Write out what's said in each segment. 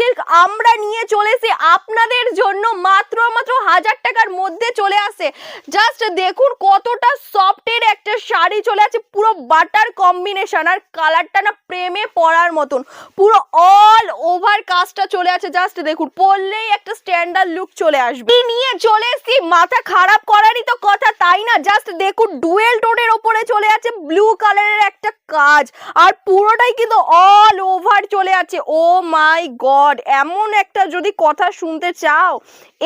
Silk আমরা নিয়ে চলেছি। আপনাদের জন্য মাত্র মাত্র হাজার টাকার মধ্যে চলে আসে। জাস্ট দেখুন কতটা সফটের একটা শাড়ি চলে আছে। পুরো বাটার কম্বিনেশন আর কালারটা না প্রেমে পড়ার মতন। পুরো অল ওভার কাজটা চলে আছে। জাস্ট দেখুন, পরলেই একটা স্ট্যান্ডার্ড লুক চলে আসবে। নিয়ে চলে এসেছি, মাথা খারাপ করারই তো কথা, তাই না? জাস্ট দেখুন ডুয়েল টোনের ওপরে চলে আছে ব্লু কালারের একটা কাজ। আর পুরোটাই কিন্তু অল ওভার চলে আছে। ও মাই গড এমন একটা যদি কথা শুনতে চাও,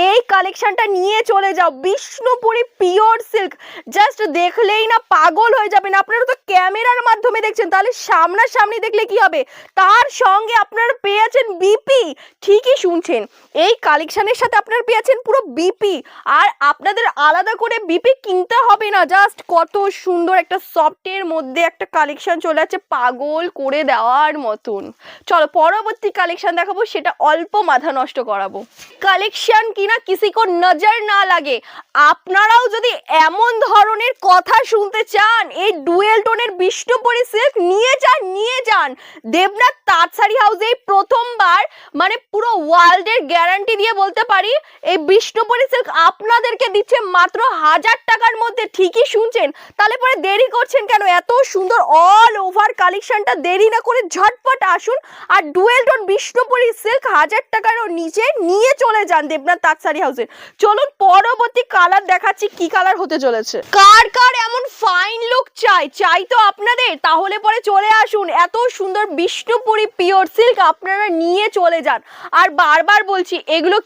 এই কালেকশনটা নিয়ে চলে যাও, বিষ্ণুপুরি পিওর সিল্ক জাস্ট দেখলেই না পাগল হয়ে যাবেন। আপনারা তো ক্যামেরার মাধ্যমে দেখছেন, তাহলে সামনাসামনি দেখলে কি হবে? তার সঙ্গে আপনারা পেয়েছেন বিপি। ঠিকই শুনছেন, এই কালেকশনের সাথে আপনারা পেয়েছেন পুরো বিপি। আর আপনাদের আলাদা করে বিপি কিনতে হবে না, জাস্ট কত সুন্দর একটা সফটের মধ্যে একটা কালেকশন চলে আছে, পাগল করে দেওয়ার মতন। চলো, পরবর্তী কালেকশন দেখাবো, সেটা অল্প মাথা নষ্ট করাবো। কালেকশন কিনা কিসি কো নজর না লাগে। আপনারাও যদি এমন ধরনের কথা শুনতে চান, এই ডুয়েল টোনের বিষ্ণুপুরি সিল্ক নিয়ে যান নিয়ে যান। দেবনাথ তাঁত শাড়ি হাউসে প্রথমবার মানে পুরো ওয়ার্ল্ডের গ্যারান্টি দিয়ে বলতে পারি, এই বিষ্ণুপুরি সিল্ক আপনাদেরকে দিচ্ছে মাত্র হাজার টাকার মধ্যে। ঠিকই শুনছেন? তাহলে পরে দেরি করছেন কেন? এত সুন্দর অল ওভার কালেকশনটা দেরি না করে ঝটপট আসুন আর ডুয়েল টোন বিষ্ণুপুরি সিল্ক হাজার টাকারও নিচে নিয়ে চলে যান দেবনাথ তাঁত শাড়ি হাউসে। চলুন পরবর্তী কালার দেখাচ্ছি কি কালার হতে চলেছে। কার কার এমন ফাইন লুক চাই? চাই তো আপনাদের, তাহলে পরে চলে আসুন। এত সুন্দর বিষ্ণুপুরী পিওর সিল্ক আপনারা নিয়ে চলে যান। আর বারবার বলছি, এগুলো